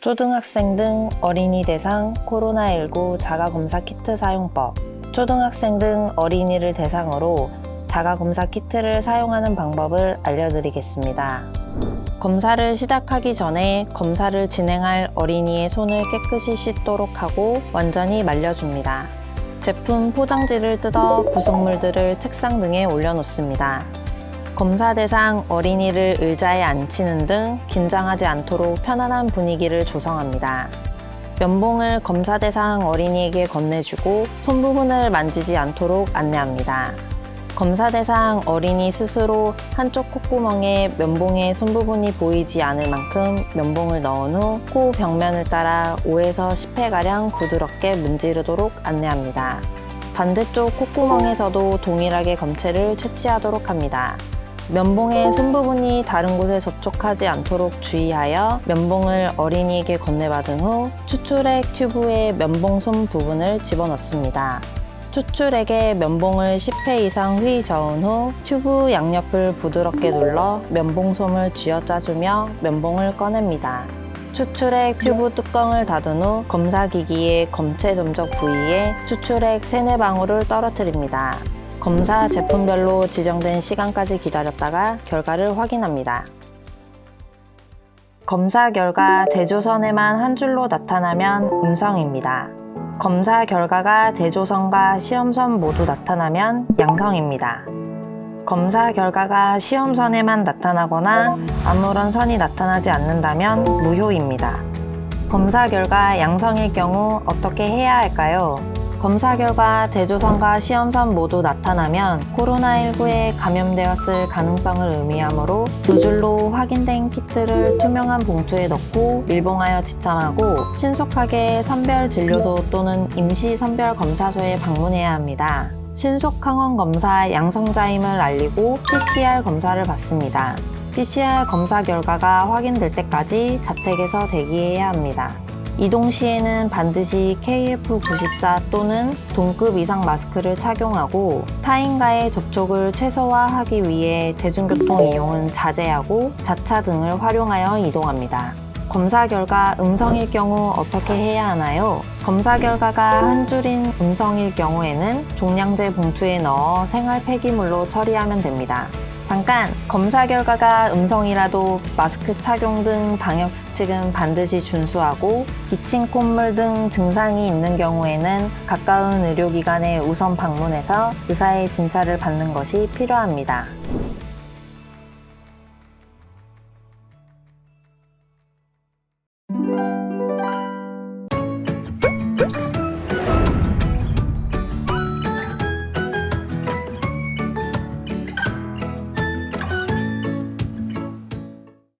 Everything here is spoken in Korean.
초등학생 등 어린이 대상 코로나19 자가검사 키트 사용법. 초등학생 등 어린이를 대상으로 자가검사 키트를 사용하는 방법을 알려드리겠습니다. 검사를 시작하기 전에 검사를 진행할 어린이의 손을 깨끗이 씻도록 하고 완전히 말려줍니다. 제품 포장지를 뜯어 구성물들을 책상 등에 올려놓습니다. 검사 대상 어린이를 의자에 앉히는 등 긴장하지 않도록 편안한 분위기를 조성합니다. 면봉을 검사 대상 어린이에게 건네주고 손 부분을 만지지 않도록 안내합니다. 검사 대상 어린이 스스로 한쪽 콧구멍에 면봉의 손 부분이 보이지 않을 만큼 면봉을 넣은 후 코 벽면을 따라 5에서 10회가량 부드럽게 문지르도록 안내합니다. 반대쪽 콧구멍에서도 동일하게 검체를 채취하도록 합니다. 면봉의 손 부분이 다른 곳에 접촉하지 않도록 주의하여 면봉을 어린이에게 건네받은 후 추출액 튜브에 면봉 손 부분을 집어넣습니다. 추출액에 면봉을 10회 이상 휘 저은 후 튜브 양옆을 부드럽게 눌러 면봉솜을 쥐어짜주며 면봉을 꺼냅니다. 추출액 튜브 뚜껑을 닫은 후 검사기기의 검체 점적 부위에 추출액 3, 4방울을 떨어뜨립니다. 검사 제품별로 지정된 시간까지 기다렸다가 결과를 확인합니다. 검사 결과 대조선에만 한 줄로 나타나면 음성입니다. 검사 결과가 대조선과 시험선 모두 나타나면 양성입니다. 검사 결과가 시험선에만 나타나거나 아무런 선이 나타나지 않는다면 무효입니다. 검사 결과 양성일 경우 어떻게 해야 할까요? 검사 결과 대조선과 시험선 모두 나타나면 코로나19에 감염되었을 가능성을 의미하므로 두 줄로 확인된 키트를 투명한 봉투에 넣고 밀봉하여 지참하고 신속하게 선별 진료소 또는 임시 선별 검사소에 방문해야 합니다. 신속 항원 검사 양성자임을 알리고 PCR 검사를 받습니다. PCR 검사 결과가 확인될 때까지 자택에서 대기해야 합니다. 이동 시에는 반드시 KF94 또는 동급 이상 마스크를 착용하고 타인과의 접촉을 최소화하기 위해 대중교통 이용은 자제하고 자차 등을 활용하여 이동합니다. 검사 결과 음성일 경우 어떻게 해야 하나요? 검사 결과가 한 줄인 음성일 경우에는 종량제 봉투에 넣어 생활 폐기물로 처리하면 됩니다. 잠깐! 검사 결과가 음성이라도 마스크 착용 등 방역 수칙은 반드시 준수하고 기침, 콧물 등 증상이 있는 경우에는 가까운 의료기관에 우선 방문해서 의사의 진찰을 받는 것이 필요합니다.